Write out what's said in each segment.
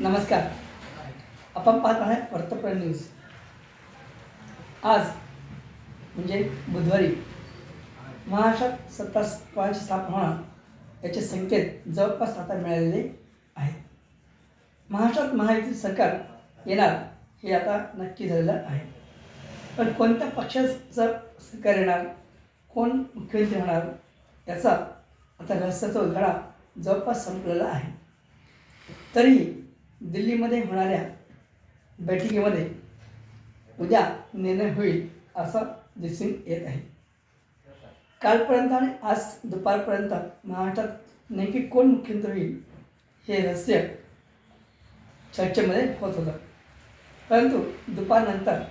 नमस्कार. आपण पाहत आहात वर्तमान न्यूज. आज म्हणजे बुधवारी महाराष्ट्रात सत्ता कोणाची स्थापना होणार याचे संकेत जवळपास आता मिळालेले आहेत. महाराष्ट्रात महायुती सरकार येणार हे आता नक्की झालेलं आहे. पण कोणत्या पक्षाचं सरकार येणार कोण मुख्यमंत्री होणार याचा आता रहस्याचा उलगडा जवळपास संपलेला आहे. तरीही दिल्लीमध्ये होणाऱ्या बैठकीमध्ये उद्या निर्णय होईल असं दिसून येत आहे. कालपर्यंत आणि आज दुपारपर्यंत महाराष्ट्रात नेमकी कोण मुख्यमंत्री होईल हे रहस्य चर्चेमध्ये होत होतं. परंतु दुपारनंतर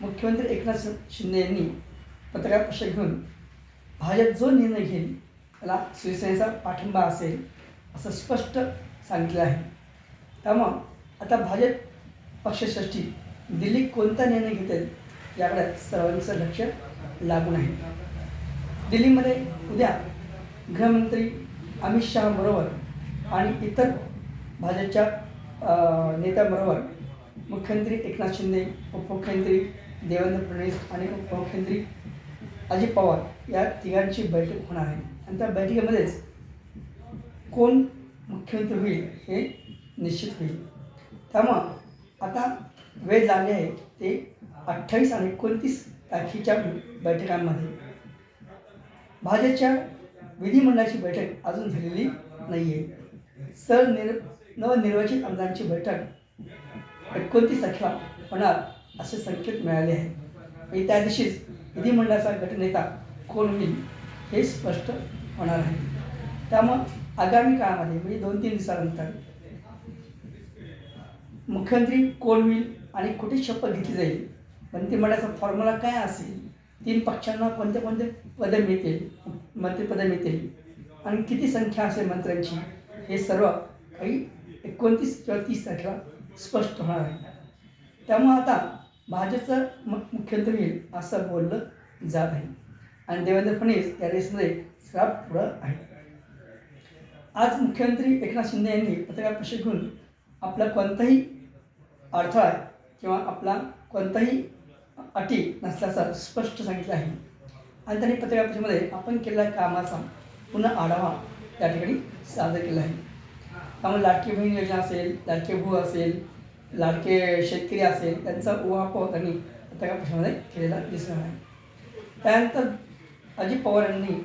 मुख्यमंत्री एकनाथ शिंदे यांनी पत्रकार परिषद घेऊन भाजप जो निर्णय घेईल त्याला शिवसेनेचा पाठिंबा असेल असं स्पष्ट सांगितलं आहे. त्यामुळं आता भाजप पक्षश्रेष्ठी दिल्ली कोणता निर्णय घेतील याकडे सर्वांचं लक्ष लागून आहे. दिल्लीमध्ये उद्या गृहमंत्री अमित शहाबरोबर आणि इतर भाजपच्या नेत्यांबरोबर मुख्यमंत्री एकनाथ शिंदे उपमुख्यमंत्री देवेंद्र फडणवीस आणि उपमुख्यमंत्री अजित पवार या तिघांची बैठक होणार आहे. आणि त्या बैठकीमध्येच कोण मुख्यमंत्री होईल हे निश्चित होईल. त्यामुळं आता वेळ झाली आहे ते अठ्ठावीस आणि एकोणतीस तारखेच्या बैठकांमध्ये. भाजपच्या विधिमंडळाची बैठक अजून झालेली नाही आहे सरनिर नवनिर्वाचित आमदारांची बैठक एकोणतीस तारखेला होणार असे संकेत मिळाले आहे आणि त्या दिवशीच विधिमंडळाचा गटनेता कोण होईल हे स्पष्ट होणार आहे. त्यामुळं आगामी काळामध्ये म्हणजे दोन तीन दिवसानंतर मुख्यमंत्री कोण होईल आणि कुठे शपथ घेतली जाईल? मंत्रिमंडळाचा फॉर्म्युला काय असेल? तीन पक्षांना कोणते कोणते पदं मिळतील? मंत्रिपदं मिळतील? आणि किती संख्या असेल मंत्र्यांची? हे सर्व काही एकोणतीस किंवा तीस तारखेला स्पष्ट होणार आहे. त्यामुळं आता भाजपचं मु मुख्यमंत्री होईल असं बोललं जात आहे. आणि देवेंद्र फडणवीस या रेसमध्ये सर्वात पुढं आहे. आज मुख्यमंत्री एकनाथ शिंदे यांनी पत्रकार परिषद घेऊन आपला कोणताही अडथळा किंवा आपला कोणताही अटी नसल्याचं स्पष्ट सांगितलं आहे. आणि त्यांनी पत्रकार आपण केलेल्या कामाचा पुन्हा आढावा त्या ठिकाणी सादर केला आहे. त्यामुळे लाडकी बहीण योजना असेल लाडके भू असेल लाडके शेतकरी असेल त्यांचा उहापोह त्यांनी पत्रकार केलेला दिसणार आहे. त्यानंतर अजित पवार यांनी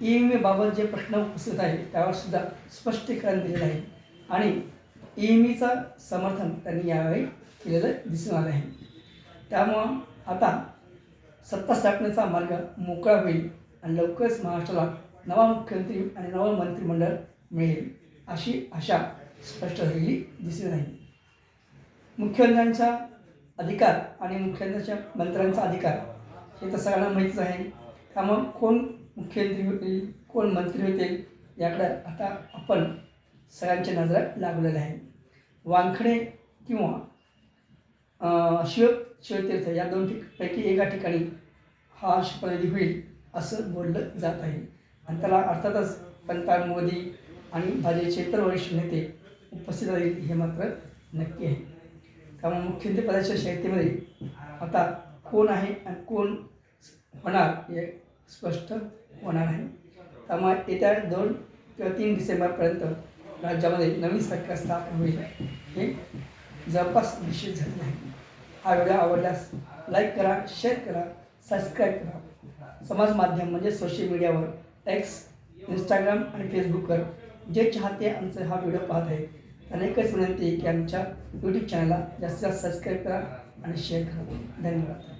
ई एम बाबत जे प्रश्न उपस्थित आहे त्यावर सुद्धा स्पष्टीकरण दिलेलं आहे. आणि ई एम समर्थन त्यांनी यावेळी केलेलं दिसून आलं आहे. त्यामुळं आता सत्ता स्थापनेचा मार्ग मोकळा होईल आणि लवकरच महाराष्ट्राला नवा मुख्यमंत्री आणि नवं मंत्रिमंडळ मिळेल अशी आशा स्पष्ट झालेली दिसून नाही मुख्यमंत्र्यांचा अधिकार आणि मुख्यमंत्र्यांच्या मंत्र्यांचा अधिकार हे तर सगळ्यांना माहीतच आहे. त्यामुळं कोण मुख्यमंत्री होतील कोण मंत्री होतील याकडे आता आपण सगळ्यांच्या नजर लागलेल्या आहे. वानखडे किंवा शिव शिवतीर्थ या दोन पैकी एका ठिकाणी हा शपथविधी होईल असं बोललं जात आहे. आणि त्याला अर्थातच पंतप्रधान मोदी आणि भाजपचे इतर वरिष्ठ नेते उपस्थित राहील हे मात्र नक्की आहे. त्यामुळे मुख्यमंत्रीपदाच्या शर्यतीमध्ये आता कोण आहे आणि कोण होणार हे स्पष्ट होणार आहे. त्यामुळे येत्या दोन किंवा तीन डिसेंबरपर्यंत राज्यामध्ये नवीन सरकार स्थापन होईल. हे जवळपास निश्चित झाले आहे हा व्हिडिओ आवडल्यास लाईक करा शेअर करा सबस्क्राईब करा. समाज माध्यम म्हणजे सोशल मीडियावर एक्स इंस्टाग्राम आणि फेसबुकवर जे चाहते आमचा हा व्हिडिओ पाहत आहे त्यांना एकच विनंती आहे की आमच्या यूट्यूब चॅनलला जास्तीत जास्त सबस्क्राईब करा आणि शेअर करा. धन्यवाद.